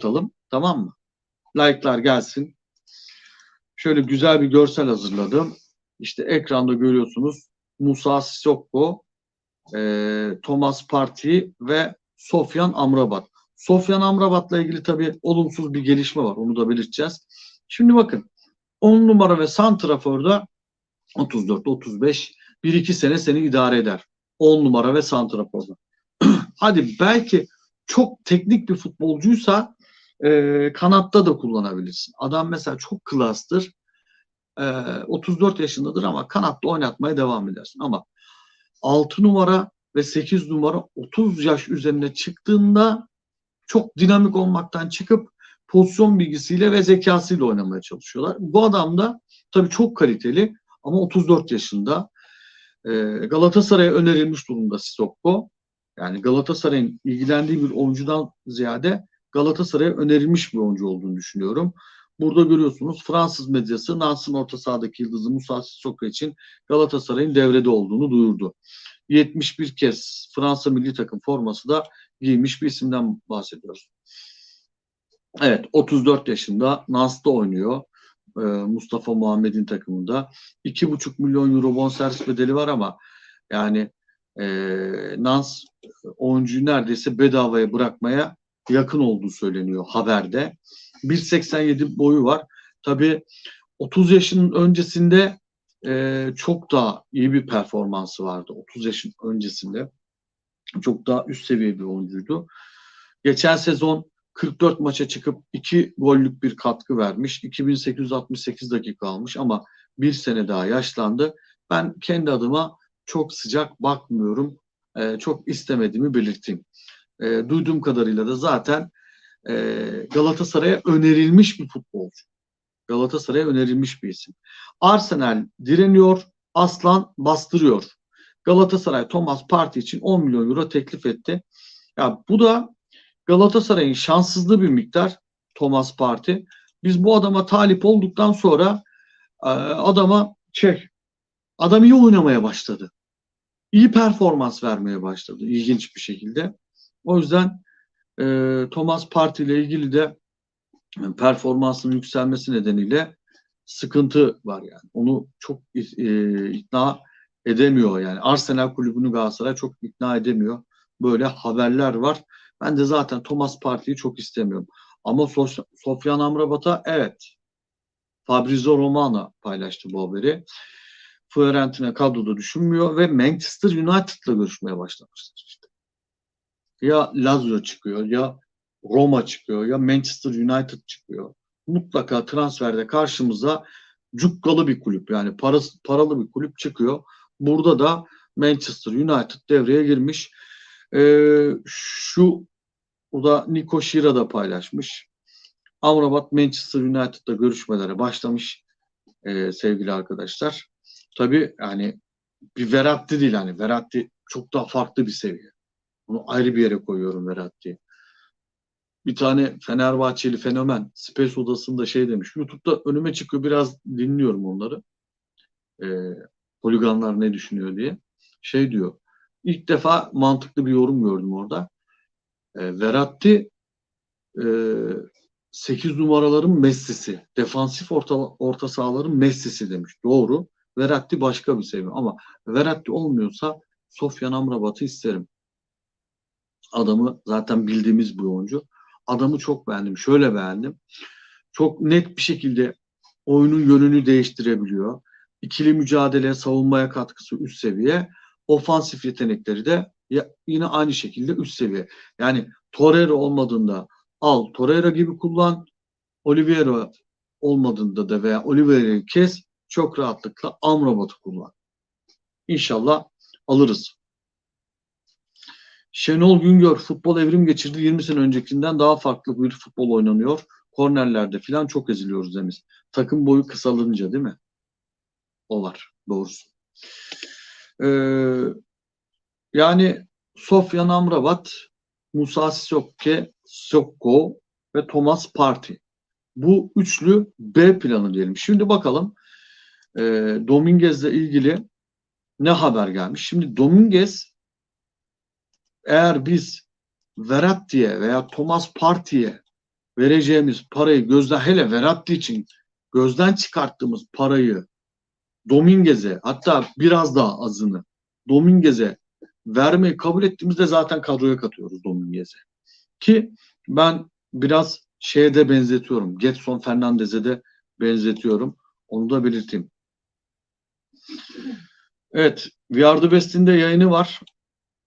atalım. Tamam mı? Like'lar gelsin. Şöyle güzel bir görsel hazırladım. İşte ekranda görüyorsunuz Musa Sissoko, e, Thomas Partey ve Sofyan Amrabat. Sofyan Amrabat'la ilgili tabii olumsuz bir gelişme var. Onu da belirteceğiz. Şimdi bakın 10 numara ve Santrafor'da 34-35 1-2 sene seni idare eder. 10 numara ve Santrafor'da. Hadi belki çok teknik bir futbolcuysa e, kanatta da kullanabilirsin. Adam mesela çok klastır. E, 34 yaşındadır ama kanatta oynatmaya devam edersin. Ama 6 numara ve 8 numara 30 yaş üzerine çıktığında çok dinamik olmaktan çıkıp pozisyon bilgisiyle ve zekasıyla oynamaya çalışıyorlar. Bu adam da tabii çok kaliteli ama 34 yaşında. E, Galatasaray'a önerilmiş durumda Sissoko. Yani Galatasaray'ın ilgilendiği bir oyuncudan ziyade Galatasaray'a önerilmiş bir oyuncu olduğunu düşünüyorum. Burada görüyorsunuz Fransız medyası Nance'ın orta sahadaki yıldızı Musa Sissoko için Galatasaray'ın devrede olduğunu duyurdu. 71 kez Fransa milli takım forması da giymiş bir isimden bahsediyoruz. Evet 34 yaşında Nance'da oynuyor. Ee, Mustafa Muhammed'in takımında. 2,5 milyon euro bonservis bedeli var ama yani e, Nans oyuncuyu neredeyse bedavaya bırakmaya yakın olduğu söyleniyor haberde. 1.87 boyu var. Tabii 30 yaşının öncesinde e, çok daha iyi bir performansı vardı. 30 yaşın öncesinde çok daha üst seviye bir oyuncuydu. Geçen sezon 44 maça çıkıp 2 gollük bir katkı vermiş. 2868 dakika almış ama bir sene daha yaşlandı. Ben kendi adıma çok sıcak bakmıyorum. E, çok istemediğimi belirteyim. E, duyduğum kadarıyla da zaten e, Galatasaray'a önerilmiş bir futbolcu. Galatasaray'a önerilmiş bir isim. Arsenal direniyor, Aslan bastırıyor. Galatasaray Thomas Partey için 10 milyon euro teklif etti. Ya bu da Galatasaray'ın şanssızlığı bir miktar Thomas Partey. Biz bu adama talip olduktan sonra e, adama şey adam iyi oynamaya başladı. İyi performans vermeye başladı ilginç bir şekilde. O yüzden e, Thomas Partey ile ilgili de performansının yükselmesi nedeniyle sıkıntı var yani. Onu çok e, ikna edemiyor yani. Arsenal kulübünü Galatasaray çok ikna edemiyor. Böyle haberler var. Ben de zaten Thomas Partey'i çok istemiyorum. Ama Sof Sofyan Amrabat'a evet. Fabrizio Romano paylaştı bu haberi. Fiorentina kadroda düşünmüyor ve Manchester United'la görüşmeye başlamışlar. Ya Lazio çıkıyor ya Roma çıkıyor ya Manchester United çıkıyor. Mutlaka transferde karşımıza cukkalı bir kulüp yani parası, paralı bir kulüp çıkıyor. Burada da Manchester United devreye girmiş. Ee, şu o da Nico Şira da paylaşmış. Amrabat Manchester United'da görüşmelere başlamış e, sevgili arkadaşlar. Tabii yani bir Verratti değil hani Verratti çok daha farklı bir seviye. Bunu ayrı bir yere koyuyorum Verratti'yi. Bir tane Fenerbahçeli fenomen Space Odası'nda şey demiş. YouTube'da önüme çıkıyor biraz dinliyorum onları. E, poliganlar ne düşünüyor diye. Şey diyor. İlk defa mantıklı bir yorum gördüm orada. E, Verratti e, 8 numaraların Messi'si. Defansif orta, orta sahaların Messi'si demiş. Doğru. Verratti başka bir seviye ama Verratti olmuyorsa Sofyan Amrabat'ı isterim. Adamı zaten bildiğimiz bir oyuncu. Adamı çok beğendim. Şöyle beğendim. Çok net bir şekilde oyunun yönünü değiştirebiliyor. İkili mücadele, savunmaya katkısı üst seviye. Ofansif yetenekleri de yine aynı şekilde üst seviye. Yani Torreira olmadığında al Torreira gibi kullan. Oliveira olmadığında da veya Oliveira'yı kes çok rahatlıkla Amrabat'ı kullan. İnşallah alırız. Şenol Güngör futbol evrim geçirdi. 20 sene öncekinden daha farklı bir futbol oynanıyor. Kornerlerde falan çok eziliyoruz demiş. Takım boyu kısalınca değil mi? O var. Doğrusu. Ee, yani Sofyan Amrabat, Musa Sissoko, Sissoko ve Thomas Partey. Bu üçlü B planı diyelim. Şimdi bakalım e, Dominguez'le ilgili ne haber gelmiş? Şimdi Dominguez eğer biz Verratti'ye veya Thomas Partey'e vereceğimiz parayı gözden hele Verratti için gözden çıkarttığımız parayı Dominguez'e hatta biraz daha azını Dominguez'e vermeyi kabul ettiğimizde zaten kadroya katıyoruz Dominguez'e. Ki ben biraz şeye de benzetiyorum. Getson Fernandez'e de benzetiyorum. Onu da belirteyim. Evet. We Are Best'in de yayını var.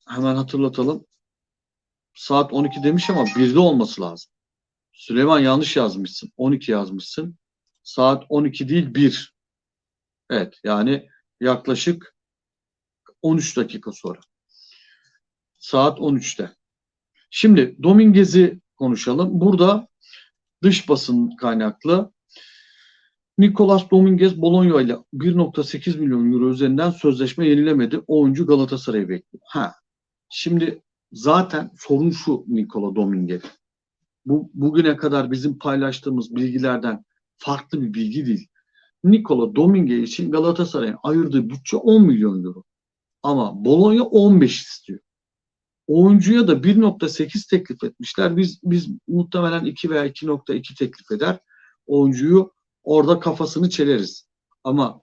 Hemen hatırlatalım. Saat 12 demiş ama 1'de olması lazım. Süleyman yanlış yazmışsın. 12 yazmışsın. Saat 12 değil 1. Evet yani yaklaşık 13 dakika sonra. Saat 13'te. Şimdi Dominguez'i konuşalım. Burada dış basın kaynaklı Nicolas Dominguez Bologna ile 1.8 milyon euro üzerinden sözleşme yenilemedi. Oyuncu Galatasaray'ı bekliyor. Ha. Şimdi zaten sorun şu Nicola Dominguez. Bu bugüne kadar bizim paylaştığımız bilgilerden farklı bir bilgi değil. Nicola Dominguez için Galatasaray'ın ayırdığı bütçe 10 milyon euro. Ama Bologna 15 istiyor. Oyuncuya da 1.8 teklif etmişler. Biz biz muhtemelen 2 veya 2.2 teklif eder. Oyuncuyu orada kafasını çeleriz. Ama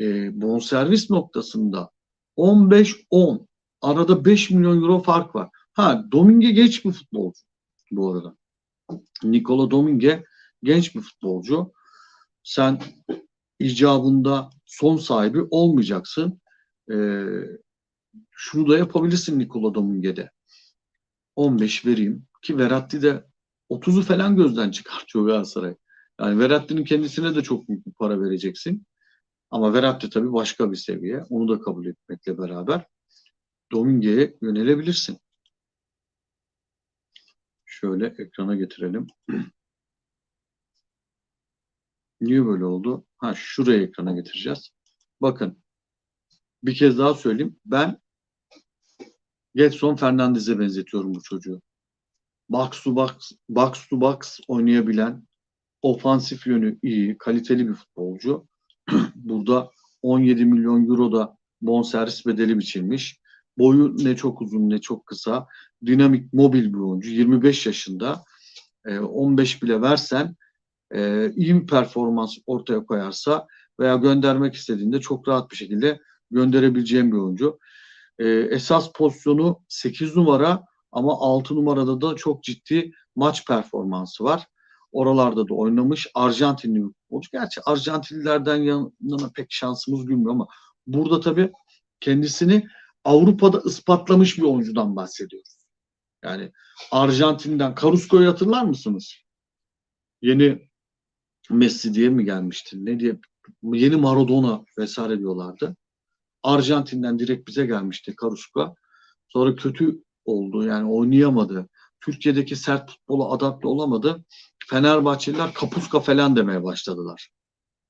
e, bonservis noktasında 15-10 arada 5 milyon euro fark var. Ha Domingue genç bir futbolcu bu arada. Nikola Domingue genç bir futbolcu. Sen icabında son sahibi olmayacaksın. Ee, şunu da yapabilirsin Nikola Dominguez'de. 15 vereyim ki Verratti de 30'u falan gözden çıkartıyor Galatasaray. Yani Verratti'nin kendisine de çok büyük bir para vereceksin. Ama Verratti tabii başka bir seviye. Onu da kabul etmekle beraber Dominguez'e yönelebilirsin. Şöyle ekrana getirelim. Niye böyle oldu? Ha şuraya ekrana getireceğiz. Bakın bir kez daha söyleyeyim. Ben Getson Fernandez'e benzetiyorum bu çocuğu. Box to box, box to box oynayabilen, ofansif yönü iyi, kaliteli bir futbolcu. Burada 17 milyon euro da bonservis bedeli biçilmiş. Boyu ne çok uzun ne çok kısa. Dinamik, mobil bir oyuncu. 25 yaşında. 15 e, bile versen e, iyi bir performans ortaya koyarsa veya göndermek istediğinde çok rahat bir şekilde gönderebileceğim bir oyuncu. E, esas pozisyonu 8 numara ama 6 numarada da çok ciddi maç performansı var. Oralarda da oynamış. Arjantinli bir futbolcu. Gerçi Arjantinlilerden yanına pek şansımız gülmüyor ama burada tabii kendisini Avrupa'da ispatlamış bir oyuncudan bahsediyoruz. Yani Arjantin'den Carrusco'yu hatırlar mısınız? Yeni Messi diye mi gelmişti? Ne diye? Yeni Maradona vesaire diyorlardı. Arjantin'den direkt bize gelmişti Carrusco. Sonra kötü oldu yani oynayamadı. Türkiye'deki sert futbola adapte olamadı. Fenerbahçeliler kapuska falan demeye başladılar.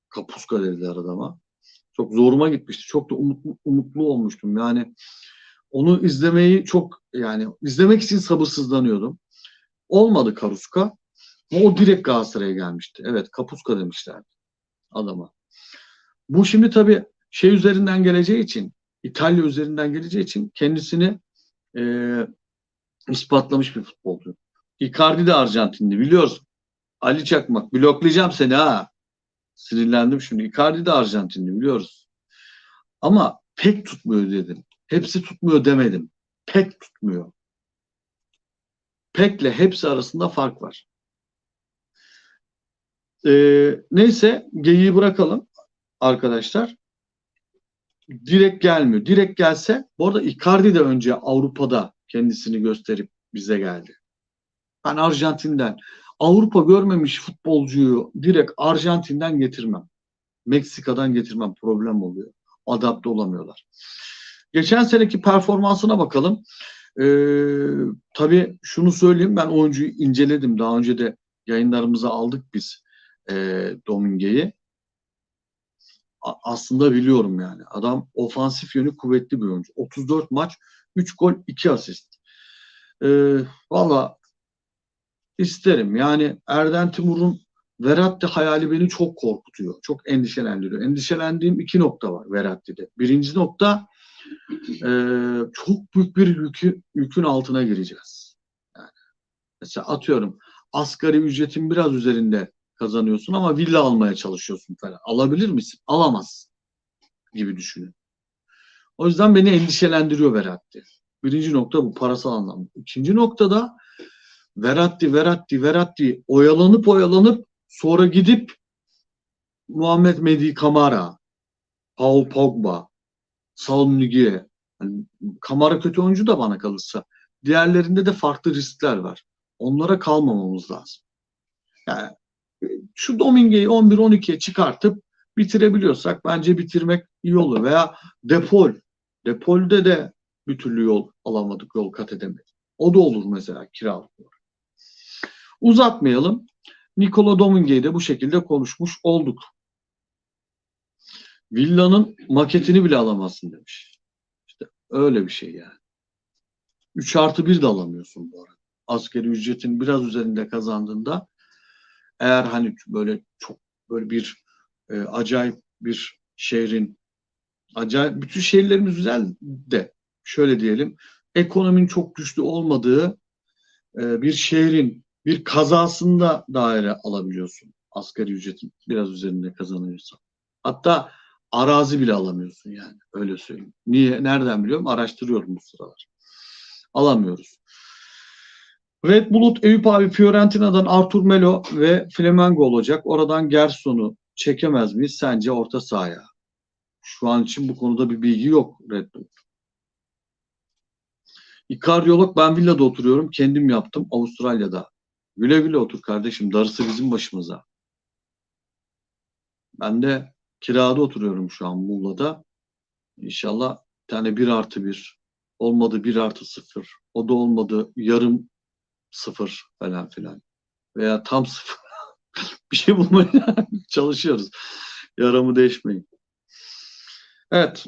Kapuska dediler adama. Çok zoruma gitmişti. Çok da umutlu, umutlu olmuştum. Yani onu izlemeyi çok yani izlemek için sabırsızlanıyordum. Olmadı Karuska. Ama o direkt Galatasaray'a gelmişti. Evet Kapuska demişlerdi adama. Bu şimdi tabii şey üzerinden geleceği için İtalya üzerinden geleceği için kendisini e, ispatlamış bir futbolcu. Icardi de Arjantinli biliyoruz. Ali Çakmak bloklayacağım seni ha. Sinirlendim şimdi. Icardi de Arjantinli biliyoruz. Ama pek tutmuyor dedim. Hepsi tutmuyor demedim. Pek tutmuyor. Pekle hepsi arasında fark var. Ee, neyse geyiği bırakalım arkadaşlar. Direkt gelmiyor. Direkt gelse bu arada Icardi de önce Avrupa'da kendisini gösterip bize geldi. Ben Arjantin'den Avrupa görmemiş futbolcuyu direkt Arjantin'den getirmem. Meksika'dan getirmem problem oluyor. Adapte olamıyorlar. Geçen seneki performansına bakalım. Ee, tabii şunu söyleyeyim ben oyuncuyu inceledim. Daha önce de yayınlarımıza aldık biz e, Dominguez'i. Aslında biliyorum yani. Adam ofansif yönü kuvvetli bir oyuncu. 34 maç, 3 gol, 2 asist. Ee, Valla isterim. Yani Erden Timur'un Veratti hayali beni çok korkutuyor. Çok endişelendiriyor. Endişelendiğim iki nokta var Veratti'de. Birinci nokta e, çok büyük bir yükü, yükün altına gireceğiz. Yani mesela atıyorum asgari ücretin biraz üzerinde kazanıyorsun ama villa almaya çalışıyorsun falan. Alabilir misin? Alamazsın gibi düşünün. O yüzden beni endişelendiriyor Verratti. Birinci nokta bu parasal anlamda. İkinci noktada Verratti, Verratti, Verratti oyalanıp oyalanıp sonra gidip Muhammed Medi Kamara, Paul Pogba, Saul Niguez. Yani Kamara kötü oyuncu da bana kalırsa. Diğerlerinde de farklı riskler var. Onlara kalmamamız lazım. Yani şu Dominguez'i 11-12'ye çıkartıp bitirebiliyorsak bence bitirmek iyi olur. Veya Depol. Depol'de de bir türlü yol alamadık, yol kat edemedik. O da olur mesela kiralık. Uzatmayalım. Nikola Dominguez'i de bu şekilde konuşmuş olduk. Villanın maketini bile alamazsın demiş. İşte öyle bir şey yani. 3 artı 1 de alamıyorsun bu arada. Askeri ücretin biraz üzerinde kazandığında eğer hani böyle çok böyle bir e, acayip bir şehrin acayip bütün şehirlerimiz güzel de şöyle diyelim ekonominin çok güçlü olmadığı e, bir şehrin bir kazasında daire alabiliyorsun. Asgari ücretin biraz üzerinde kazanıyorsan. Hatta arazi bile alamıyorsun yani. Öyle söyleyeyim. Niye? Nereden biliyorum? Araştırıyorum bu sıralar. Alamıyoruz. Red Bulut, Eyüp abi Fiorentina'dan Artur Melo ve Flamengo olacak. Oradan Gerson'u çekemez miyiz sence orta sahaya? Şu an için bu konuda bir bilgi yok Red Bulut. İkaryolog ben villada oturuyorum. Kendim yaptım Avustralya'da. Güle güle otur kardeşim. Darısı bizim başımıza. Ben de kirada oturuyorum şu an Muğla'da. İnşallah bir tane bir artı bir olmadı bir artı sıfır. O da olmadı yarım sıfır falan filan. Veya tam sıfır. bir şey bulmaya çalışıyoruz. Yaramı değişmeyin. Evet.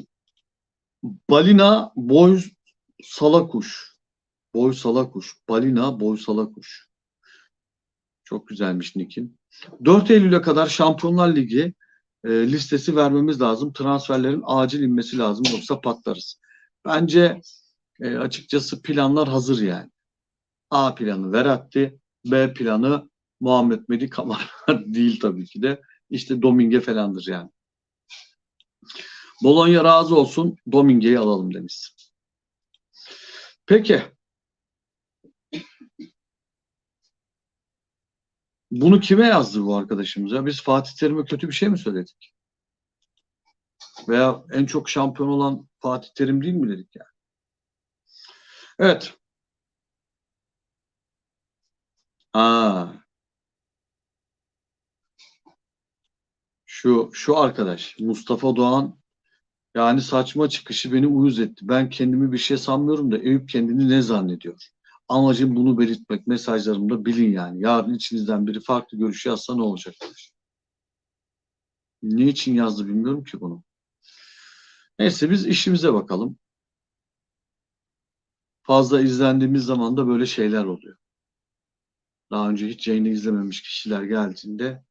Balina boy salakuş. Boy salakuş. Balina boy salakuş. Çok güzelmiş Nick'in. 4 Eylül'e kadar Şampiyonlar Ligi e, listesi vermemiz lazım. Transferlerin acil inmesi lazım yoksa patlarız. Bence e, açıkçası planlar hazır yani. A planı Veratti, B planı Muhammed Medi Kamara değil tabii ki de. İşte Domingue falandır yani. Bologna razı olsun Dominguez'i alalım demiş. Peki. Bunu kime yazdı bu arkadaşımız ya? Biz Fatih Terim'e kötü bir şey mi söyledik? Veya en çok şampiyon olan Fatih Terim değil mi dedik yani? Evet. Aa. Şu şu arkadaş Mustafa Doğan yani saçma çıkışı beni uyuz etti. Ben kendimi bir şey sanmıyorum da Eyüp kendini ne zannediyor? Amacım bunu belirtmek. Mesajlarımda bilin yani. Yarın içinizden biri farklı görüş yazsa ne olacak? Ne için yazdı bilmiyorum ki bunu. Neyse biz işimize bakalım. Fazla izlendiğimiz zaman da böyle şeyler oluyor. Daha önce hiç yayını izlememiş kişiler geldiğinde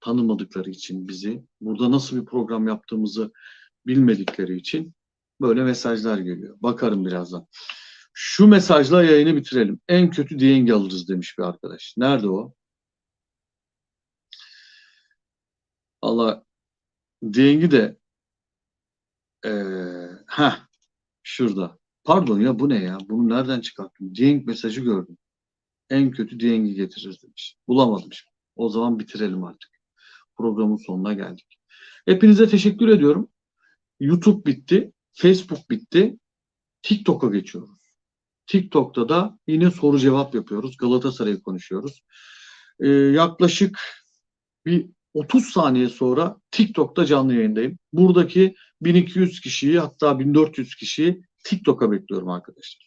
tanımadıkları için bizi, burada nasıl bir program yaptığımızı bilmedikleri için böyle mesajlar geliyor. Bakarım birazdan. Şu mesajla yayını bitirelim. En kötü Dieng alırız demiş bir arkadaş. Nerede o? Allah Dieng'i de ee, ha şurada. Pardon ya bu ne ya? Bunu nereden çıkarttım? Dieng mesajı gördüm. En kötü Dieng'i getiririz demiş. Bulamadım şimdi. O zaman bitirelim artık. Programın sonuna geldik. Hepinize teşekkür ediyorum. YouTube bitti. Facebook bitti. TikTok'a geçiyoruz. TikTok'ta da yine soru cevap yapıyoruz. Galatasaray'ı konuşuyoruz. Ee, yaklaşık bir 30 saniye sonra TikTok'ta canlı yayındayım. Buradaki 1200 kişiyi hatta 1400 kişiyi TikTok'a bekliyorum arkadaşlar.